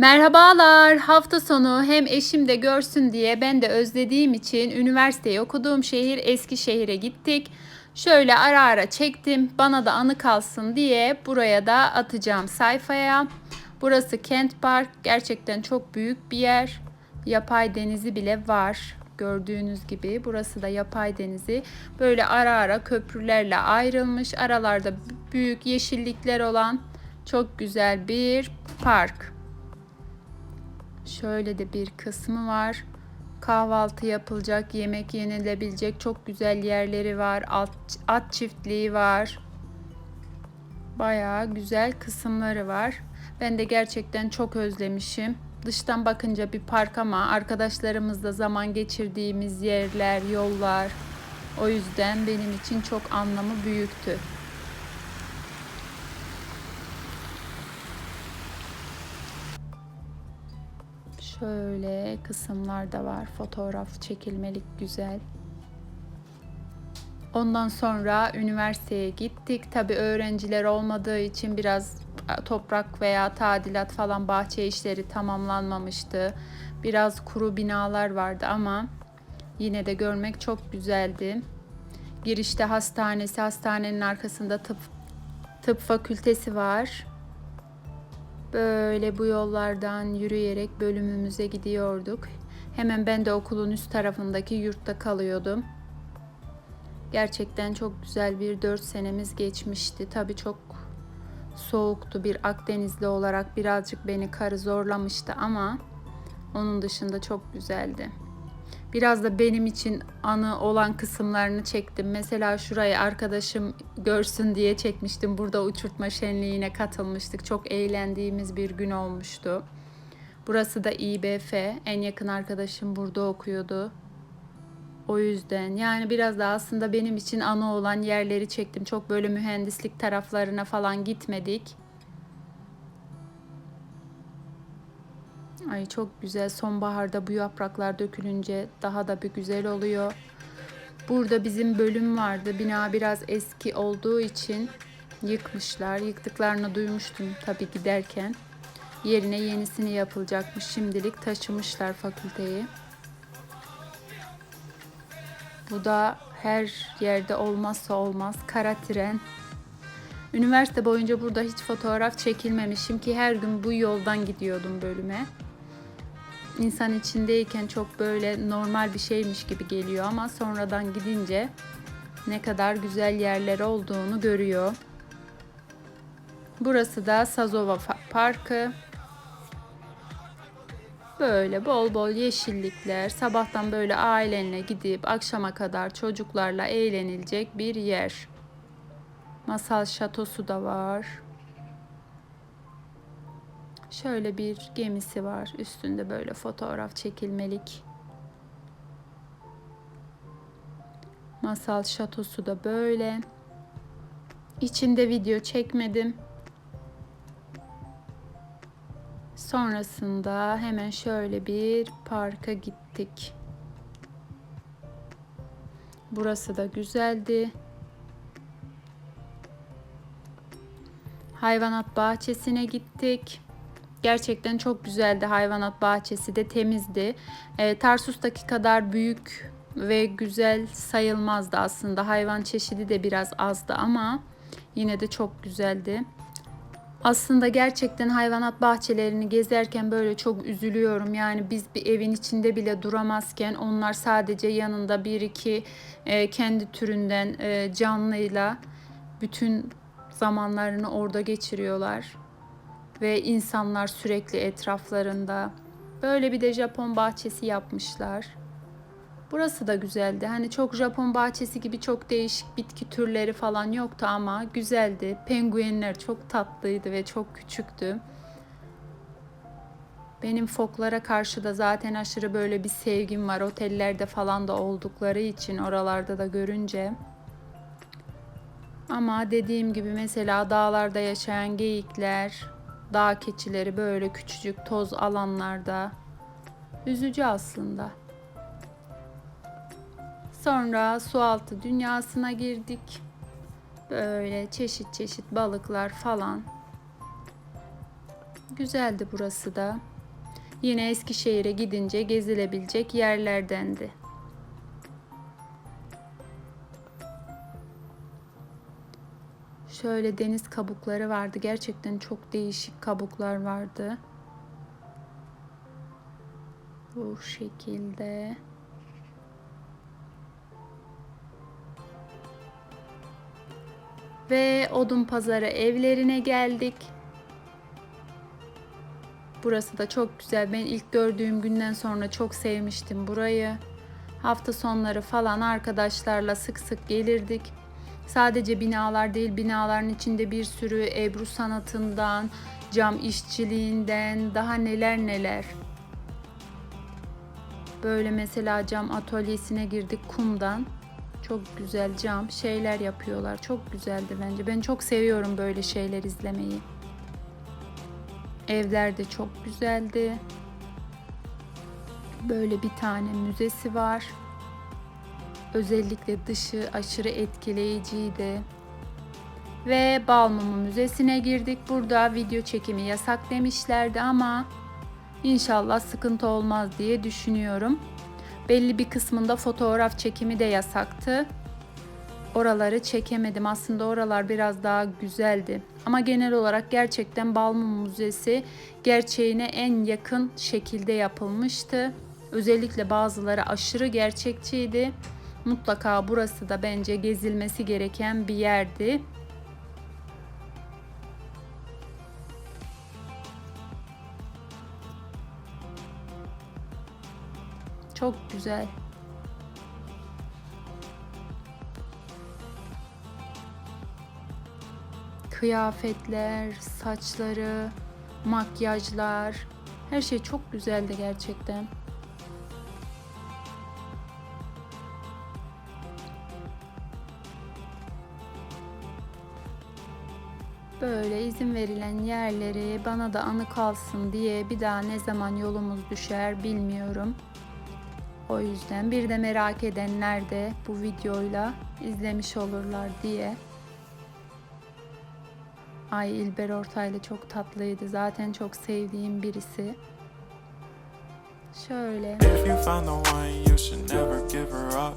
Merhabalar. Hafta sonu hem eşim de görsün diye ben de özlediğim için üniversiteyi okuduğum şehir Eskişehir'e gittik. Şöyle ara ara çektim. Bana da anı kalsın diye buraya da atacağım sayfaya. Burası Kent Park. Gerçekten çok büyük bir yer. Yapay denizi bile var. Gördüğünüz gibi burası da yapay denizi. Böyle ara ara köprülerle ayrılmış. Aralarda büyük yeşillikler olan çok güzel bir park. Şöyle de bir kısmı var. Kahvaltı yapılacak, yemek yenilebilecek çok güzel yerleri var. At, at çiftliği var. Bayağı güzel kısımları var. Ben de gerçekten çok özlemişim. Dıştan bakınca bir park ama arkadaşlarımızla zaman geçirdiğimiz yerler, yollar. O yüzden benim için çok anlamı büyüktü. Şöyle kısımlar da var. Fotoğraf çekilmelik güzel. Ondan sonra üniversiteye gittik. Tabi öğrenciler olmadığı için biraz toprak veya tadilat falan bahçe işleri tamamlanmamıştı. Biraz kuru binalar vardı ama yine de görmek çok güzeldi. Girişte hastanesi, hastanenin arkasında tıp tıp fakültesi var. Böyle bu yollardan yürüyerek bölümümüze gidiyorduk. Hemen ben de okulun üst tarafındaki yurtta kalıyordum. Gerçekten çok güzel bir 4 senemiz geçmişti. Tabii çok soğuktu bir Akdenizli olarak birazcık beni karı zorlamıştı ama onun dışında çok güzeldi. Biraz da benim için anı olan kısımlarını çektim. Mesela şurayı arkadaşım görsün diye çekmiştim. Burada uçurtma şenliğine katılmıştık. Çok eğlendiğimiz bir gün olmuştu. Burası da İBF. En yakın arkadaşım burada okuyordu. O yüzden yani biraz da aslında benim için anı olan yerleri çektim. Çok böyle mühendislik taraflarına falan gitmedik. Ay çok güzel. Sonbaharda bu yapraklar dökülünce daha da bir güzel oluyor. Burada bizim bölüm vardı. Bina biraz eski olduğu için yıkmışlar. Yıktıklarını duymuştum tabii giderken. Yerine yenisini yapılacakmış. Şimdilik taşımışlar fakülteyi. Bu da her yerde olmazsa olmaz kara tren. Üniversite boyunca burada hiç fotoğraf çekilmemişim ki her gün bu yoldan gidiyordum bölüme insan içindeyken çok böyle normal bir şeymiş gibi geliyor ama sonradan gidince ne kadar güzel yerler olduğunu görüyor. Burası da Sazova Parkı. Böyle bol bol yeşillikler, sabahtan böyle ailenle gidip akşama kadar çocuklarla eğlenilecek bir yer. Masal şatosu da var. Şöyle bir gemisi var. Üstünde böyle fotoğraf çekilmelik. Masal şatosu da böyle. İçinde video çekmedim. Sonrasında hemen şöyle bir parka gittik. Burası da güzeldi. Hayvanat bahçesine gittik. Gerçekten çok güzeldi hayvanat bahçesi de temizdi. E, Tarsus'taki kadar büyük ve güzel sayılmazdı aslında. Hayvan çeşidi de biraz azdı ama yine de çok güzeldi. Aslında gerçekten hayvanat bahçelerini gezerken böyle çok üzülüyorum. Yani biz bir evin içinde bile duramazken onlar sadece yanında bir iki e, kendi türünden e, canlıyla bütün zamanlarını orada geçiriyorlar ve insanlar sürekli etraflarında. Böyle bir de Japon bahçesi yapmışlar. Burası da güzeldi. Hani çok Japon bahçesi gibi çok değişik bitki türleri falan yoktu ama güzeldi. Penguenler çok tatlıydı ve çok küçüktü. Benim foklara karşı da zaten aşırı böyle bir sevgim var. Otellerde falan da oldukları için oralarda da görünce. Ama dediğim gibi mesela dağlarda yaşayan geyikler, dağ keçileri böyle küçücük toz alanlarda. Üzücü aslında. Sonra sualtı dünyasına girdik. Böyle çeşit çeşit balıklar falan. Güzeldi burası da. Yine Eskişehir'e gidince gezilebilecek yerlerdendi. Şöyle deniz kabukları vardı. Gerçekten çok değişik kabuklar vardı. Bu şekilde. Ve Odun Pazarı evlerine geldik. Burası da çok güzel. Ben ilk gördüğüm günden sonra çok sevmiştim burayı. Hafta sonları falan arkadaşlarla sık sık gelirdik. Sadece binalar değil, binaların içinde bir sürü Ebru sanatından, cam işçiliğinden, daha neler neler. Böyle mesela cam atölyesine girdik kumdan. Çok güzel cam şeyler yapıyorlar. Çok güzeldi bence. Ben çok seviyorum böyle şeyler izlemeyi. Evler de çok güzeldi. Böyle bir tane müzesi var. Özellikle dışı aşırı etkileyiciydi. Ve Balmumu Müzesi'ne girdik. Burada video çekimi yasak demişlerdi ama inşallah sıkıntı olmaz diye düşünüyorum. Belli bir kısmında fotoğraf çekimi de yasaktı. Oraları çekemedim. Aslında oralar biraz daha güzeldi. Ama genel olarak gerçekten Balmumu Müzesi gerçeğine en yakın şekilde yapılmıştı. Özellikle bazıları aşırı gerçekçiydi. Mutlaka burası da bence gezilmesi gereken bir yerdi. Çok güzel. Kıyafetler, saçları, makyajlar, her şey çok güzeldi gerçekten. Böyle izin verilen yerleri bana da anı kalsın diye bir daha ne zaman yolumuz düşer bilmiyorum. O yüzden bir de merak edenler de bu videoyla izlemiş olurlar diye. Ay İlber Ortaylı çok tatlıydı. Zaten çok sevdiğim birisi. Şöyle. If you find the one, you should never give her up.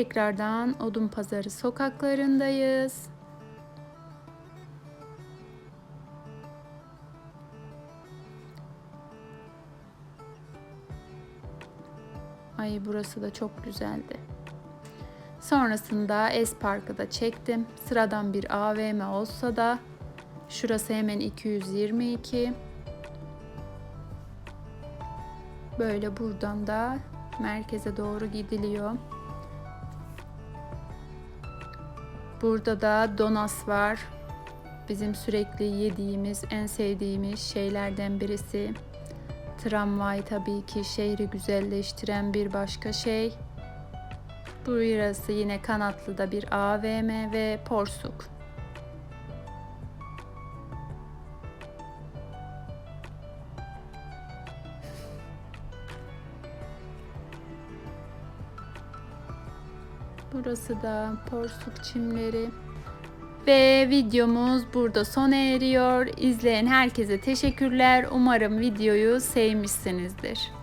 tekrardan Odun Pazarı sokaklarındayız. Ay burası da çok güzeldi. Sonrasında Es Park'ı da çektim. Sıradan bir AVM olsa da şurası hemen 222. Böyle buradan da merkeze doğru gidiliyor. Burada da donas var. Bizim sürekli yediğimiz, en sevdiğimiz şeylerden birisi. Tramvay tabii ki şehri güzelleştiren bir başka şey. Burası yine Kanatlı'da bir AVM ve Porsuk. Burası da Porsuk çimleri. Ve videomuz burada sona eriyor. İzleyen herkese teşekkürler. Umarım videoyu sevmişsinizdir.